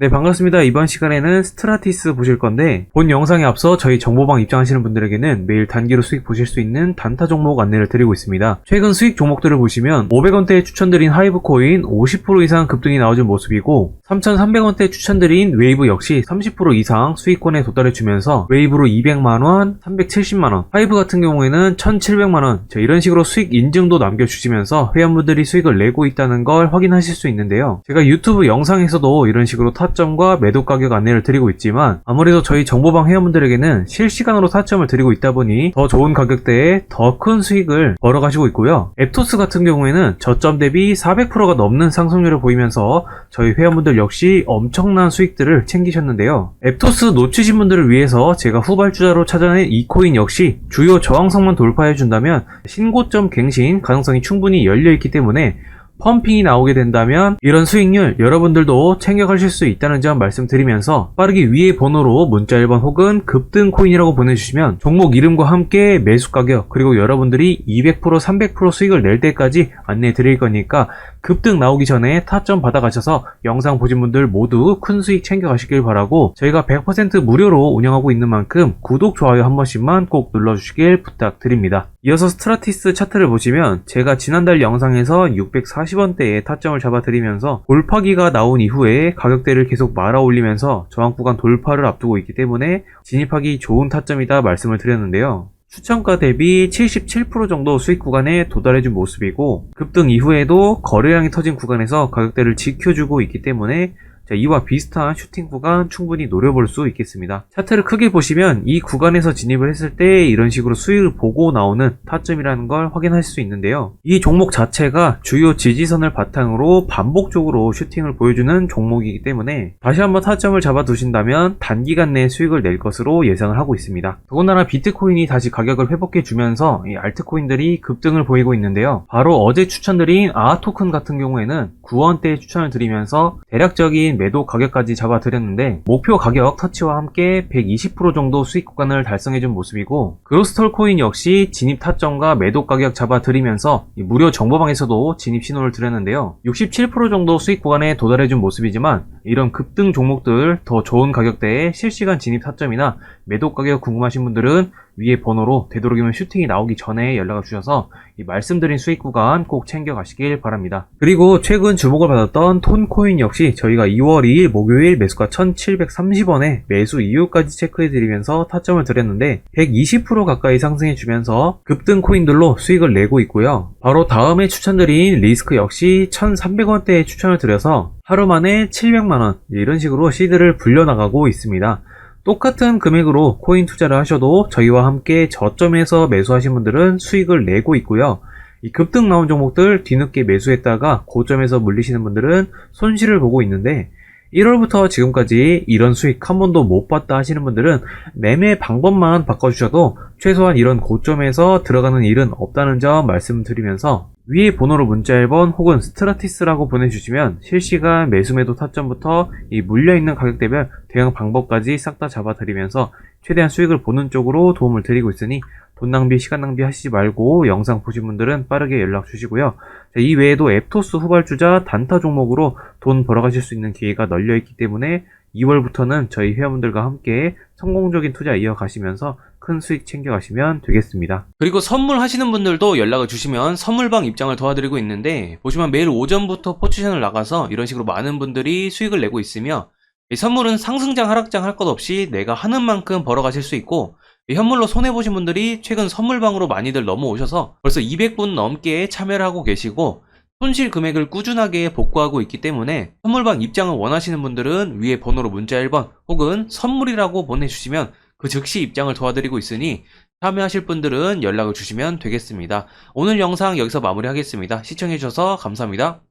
네, 반갑습니다. 이번 시간에는 스트라티스 보실 건데, 본 영상에 앞서 저희 정보방 입장하시는 분들에게는 매일 단기로 수익 보실 수 있는 단타 종목 안내를 드리고 있습니다. 최근 수익 종목들을 보시면 500원대에 추천드린 하이브 코인 50% 이상 급등이 나와준 모습이고, 3,300원대 추천드린 웨이브 역시 30% 이상 수익권에 도달해 주면서 웨이브로 200만원, 370만원, 하이브 같은 경우에는 1,700만원, 자, 이런 식으로 수익 인증도 남겨주시면서 회원분들이 수익을 내고 있다는 걸 확인하실 수 있는데요. 제가 유튜브 영상에서도 이런 식으로 타 점과 매도 가격 안내를 드리고 있지만 아무래도 저희 정보방 회원분들에게는 실시간으로 타점을 드리고 있다 보니 더 좋은 가격대에 더 큰 수익을 벌어가시고 있고요. 앱토스 같은 경우에는 저점 대비 400%가 넘는 상승률을 보이면서 저희 회원분들 역시 엄청난 수익들을 챙기셨는데요. 앱토스 놓치신 분들을 위해서 제가 후발주자로 찾아낸 이 코인 역시 주요 저항성만 돌파해준다면 신고점 갱신 가능성이 충분히 열려있기 때문에 펌핑이 나오게 된다면 이런 수익률 여러분들도 챙겨가실 수 있다는 점 말씀드리면서 빠르게 위의 번호로 문자 1번 혹은 급등 코인이라고 보내주시면 종목 이름과 함께 매수 가격 그리고 여러분들이 200% 300% 수익을 낼 때까지 안내해 드릴 거니까 급등 나오기 전에 타점 받아가셔서 영상 보신 분들 모두 큰 수익 챙겨가시길 바라고 저희가 100% 무료로 운영하고 있는 만큼 구독, 좋아요 한 번씩만 꼭 눌러주시길 부탁드립니다. 이어서 스트라티스 차트를 보시면 제가 지난달 영상에서 640원대에 타점을 잡아드리면서 돌파기가 나온 이후에 가격대를 계속 말아 올리면서 저항 구간 돌파를 앞두고 있기 때문에 진입하기 좋은 타점이다 말씀을 드렸는데요. 추천가 대비 77% 정도 수익 구간에 도달해준 모습이고 급등 이후에도 거래량이 터진 구간에서 가격대를 지켜주고 있기 때문에 자, 이와 비슷한 슈팅 구간 충분히 노려볼 수 있겠습니다. 차트를 크게 보시면 이 구간에서 진입을 했을 때 이런 식으로 수익을 보고 나오는 타점이라는 걸 확인하실 수 있는데요. 이 종목 자체가 주요 지지선을 바탕으로 반복적으로 슈팅을 보여주는 종목이기 때문에 다시 한번 타점을 잡아 두신다면 단기간 내에 수익을 낼 것으로 예상을 하고 있습니다. 더군다나 비트코인이 다시 가격을 회복해 주면서 이 알트코인들이 급등을 보이고 있는데요. 바로 어제 추천드린 아토큰 같은 경우에는 9원대에 추천을 드리면서 대략적인 매도 가격까지 잡아드렸는데 목표 가격 터치와 함께 120% 정도 수익 구간을 달성해준 모습이고 그로스톨 코인 역시 진입 타점과 매도 가격 잡아드리면서 이 무료 정보방에서도 진입 신호를 드렸는데요. 67% 정도 수익 구간에 도달해준 모습이지만 이런 급등 종목들 더 좋은 가격대에 실시간 진입 타점이나 매도 가격 궁금하신 분들은 위에 번호로 되도록이면 슈팅이 나오기 전에 연락을 주셔서 이 말씀드린 수익 구간 꼭 챙겨가시길 바랍니다. 그리고 최근 주목을 받았던 톤코인 역시 저희가 2월 2일 목요일 매수가 1730원에 매수 이유까지 체크해드리면서 타점을 드렸는데 120% 가까이 상승해주면서 급등 코인들로 수익을 내고 있고요. 바로 다음에 추천드린 리스크 역시 1300원대에 추천을 드려서 하루 만에 700만원 이런 식으로 시드를 불려나가고 있습니다. 똑같은 금액으로 코인 투자를 하셔도 저희와 함께 저점에서 매수하신 분들은 수익을 내고 있고요. 이 급등 나온 종목들 뒤늦게 매수했다가 고점에서 물리시는 분들은 손실을 보고 있는데 1월부터 지금까지 이런 수익 한 번도 못 봤다 하시는 분들은 매매 방법만 바꿔주셔도 최소한 이런 고점에서 들어가는 일은 없다는 점 말씀드리면서 위에 번호로 문자 1번 혹은 스트라티스라고 보내주시면 실시간 매수매도 타점부터 이 물려있는 가격대별 대응 방법까지 싹 다 잡아드리면서 최대한 수익을 보는 쪽으로 도움을 드리고 있으니 돈 낭비, 시간 낭비 하시지 말고 영상 보신 분들은 빠르게 연락 주시고요. 자, 이 외에도 앱토스 후발주자 단타 종목으로 돈 벌어가실 수 있는 기회가 널려있기 때문에 2월부터는 저희 회원분들과 함께 성공적인 투자 이어가시면서 큰 수익 챙겨가시면 되겠습니다. 그리고 선물 하시는 분들도 연락을 주시면 선물방 입장을 도와드리고 있는데 보시면 매일 오전부터 포지션을 나가서 이런 식으로 많은 분들이 수익을 내고 있으며 이 선물은 상승장 하락장 할 것 없이 내가 하는 만큼 벌어가실 수 있고 이 현물로 손해보신 분들이 최근 선물방으로 많이들 넘어오셔서 벌써 200분 넘게 참여를 하고 계시고 손실 금액을 꾸준하게 복구하고 있기 때문에 선물방 입장을 원하시는 분들은 위에 번호로 문자 1번 혹은 선물이라고 보내주시면 그 즉시 입장을 도와드리고 있으니 참여하실 분들은 연락을 주시면 되겠습니다. 오늘 영상 여기서 마무리하겠습니다. 시청해주셔서 감사합니다.